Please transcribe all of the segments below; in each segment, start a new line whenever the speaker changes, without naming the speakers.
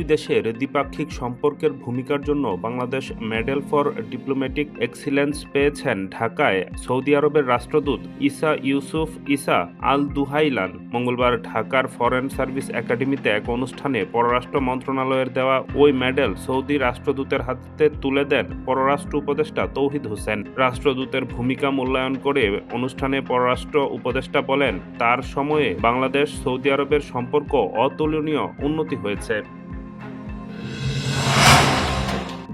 দুই দেশের দ্বিপাক্ষিক সম্পর্কের ভূমিকার জন্য Bangladesh medal for diplomatic excellence পেয়েছেন ঢাকায় সৌদি আরবের রাষ্ট্রদূত ইসা ইউসুফ ইসা আল দুহাইলান মঙ্গলবার ঢাকার ফরেন সার্ভিস একাডেমিতে এক অনুষ্ঠানে পররাষ্ট্র মন্ত্রণালয়ের দেওয়া ওই মেডেল সৌদি রাষ্ট্রদূতের হাতে তুলে দেন পররাষ্ট্র উপদেষ্টা তৌহিদ হোসেন রাষ্ট্রদূতের ভূমিকা মূল্যায়ন করে অনুষ্ঠানে পররাষ্ট্র উপদেষ্টা বলেন তার সময়ে বাংলাদেশ সৌদি আরবের সম্পর্ক অতুলনীয় উন্নতি হয়েছে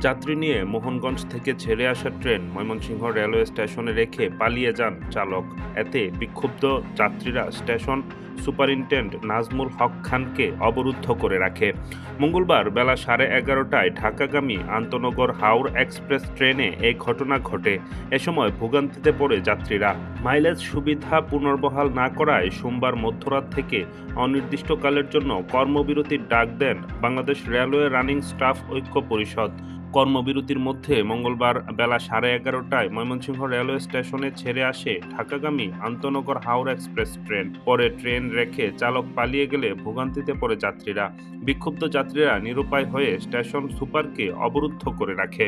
যাত্রী নিয়ে মোহনগঞ্জ থেকে ছেড়ে আসা ট্রেন ময়মনসিংহ রেলওয়ে স্টেশনে রেখে পালিয়ে যান চালক এতে বিক্ষুব্ধ যাত্রীরা স্টেশন সুপারিনটেন্ট নাজমুল হক খানকে অবরুদ্ধ করে রাখে মঙ্গলবার বেলা সাড়ে এগারোটায় ঢাকাগামী আন্তনগর হাওড় এক্সপ্রেস ট্রেনে এই ঘটনা ঘটে এ সময় ভোগান্তিতে পড়ে যাত্রীরা মাইলেজ সুবিধা পুনর্বহাল না করায় সোমবার মধ্যরাত থেকে অনির্দিষ্টকালের জন্য কর্মবিরতির ডাক দেন বাংলাদেশ রেলওয়ে রানিং স্টাফ ঐক্য পরিষদ কর্মবিরতির মধ্যে মঙ্গলবার বেলা সাড়ে এগারোটায় ময়মনসিংহ রেলওয়ে স্টেশনে ছেড়ে আসে ঢাকাগামী আন্তনগর হাওড় এক্সপ্রেস ট্রেন পরে ট্রেন রেখে চালক পালিয়ে গেলে ভোগান্তিতে পড়ে যাত্রীরা বিক্ষুব্ধ যাত্রীরা নিরুপায় হয়ে স্টেশন সুপারকে অবরুদ্ধ করে রাখে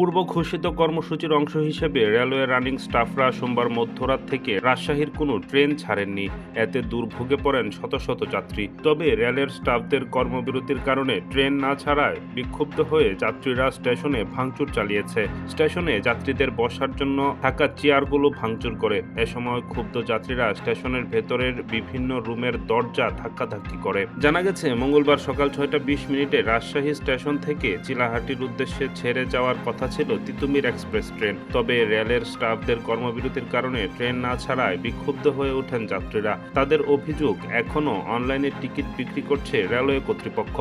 পূর্ব ঘোষিত কর্মসূচির অংশ হিসেবে রেলওয়ে রানিং স্টাফরা সোমবার মধ্যরাত থেকে রাজশাহীর কোনো ট্রেন ছাড়েননি এতে দুর্ভোগে পড়েন শত শত যাত্রী তবে রেলের স্টাফদের কর্মবিরতির কারণে ট্রেন না ছাড়ায় বিক্ষুব্ধ হয়ে যাত্রীরা স্টেশনে ভাঙচুর চালিয়েছে স্টেশনে যাত্রীদের বসার জন্য থাকা চেয়ারগুলো ভাঙচুর করে এ সময় ক্ষুব্ধ যাত্রীরা স্টেশনের ভেতরের বিভিন্ন রুমের দরজা ধাক্কাধাক্কি করে জানা গেছে মঙ্গলবার সকাল ছয়টা বিশ মিনিটে রাজশাহী স্টেশন থেকে চিলাহাটির উদ্দেশ্যে ছেড়ে যাওয়ার কথা ছিল তিতুমির এক্সপ্রেস ট্রেন তবে রেলের স্টাফদের কর্মবিরতির কারণে ট্রেন না ছাড়ায় বিক্ষুব্ধ হয়ে ওঠেন যাত্রীরা তাদের অভিযোগ এখনও অনলাইনে টিকিট বিক্রি করছে রেলওয়ে কর্তৃপক্ষ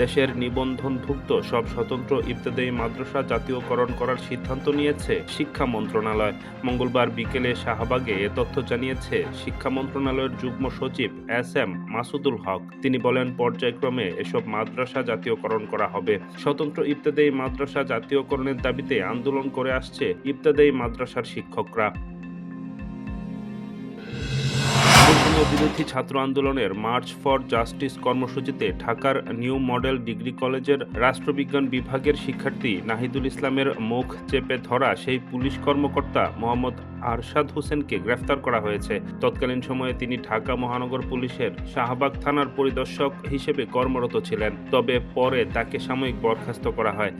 দেশের নিবন্ধনভুক্ত সব স্বতন্ত্র ইবতদায়ী মাদ্রাসা জাতীয়করণ করার সিদ্ধান্ত নিয়েছে শিক্ষা মন্ত্রণালয় মঙ্গলবার বিকেলে শাহবাগে এ তথ্য জানিয়েছে শিক্ষা মন্ত্রণালয়ের যুগ্ম সচিব এস এম মাসুদুল হক তিনি বলেন পর্যায়ক্রমে এসব মাদ্রাসা জাতীয়করণ করা হবে স্বতন্ত্র ইবতদায়ী মাদ্রাসা জাতীয়করণের দাবিতে আন্দোলন করে আসছে ইবতদায়ী মাদ্রাসার শিক্ষকরা বিরোধী ছাত্র আন্দোলনের মার্চ ফর জাস্টিস কর্মসূচিতে ঢাকার নিউ মডেল ডিগ্রি কলেজের রাষ্ট্রবিজ্ঞান বিভাগের শিক্ষার্থী নাহিদুল ইসলামের মুখ চেপে ধরা সেই পুলিশ কর্মকর্তা মোহাম্মদ আরশাদ হোসেনকে গ্রেফতার করা হয়েছে তৎকালীন সময়ে তিনি ঢাকা মহানগর পুলিশের শাহবাগ থানার পরিদর্শক হিসেবে কর্মরত ছিলেন তবে পরে তাকে সাময়িক বরখাস্ত করা হয়